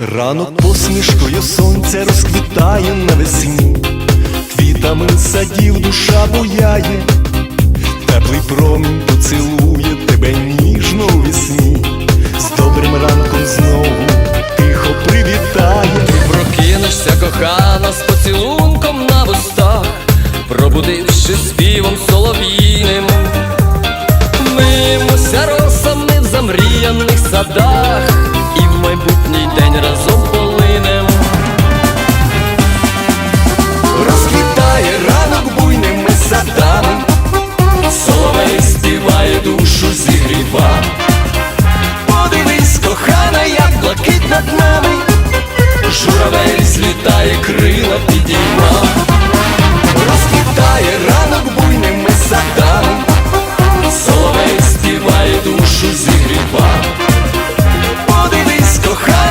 Ранок посмішкою сонця розквітає навесні, квітами садів душа буяє, теплий промінь поцілує тебе ніжно у вісні, з добрим ранком знову тихо привітає. Прокинешся кохана з поцілунком на вустах, пробудивши співом солов'їним. Мимося росами в замріяних садах, журавель злітає крила.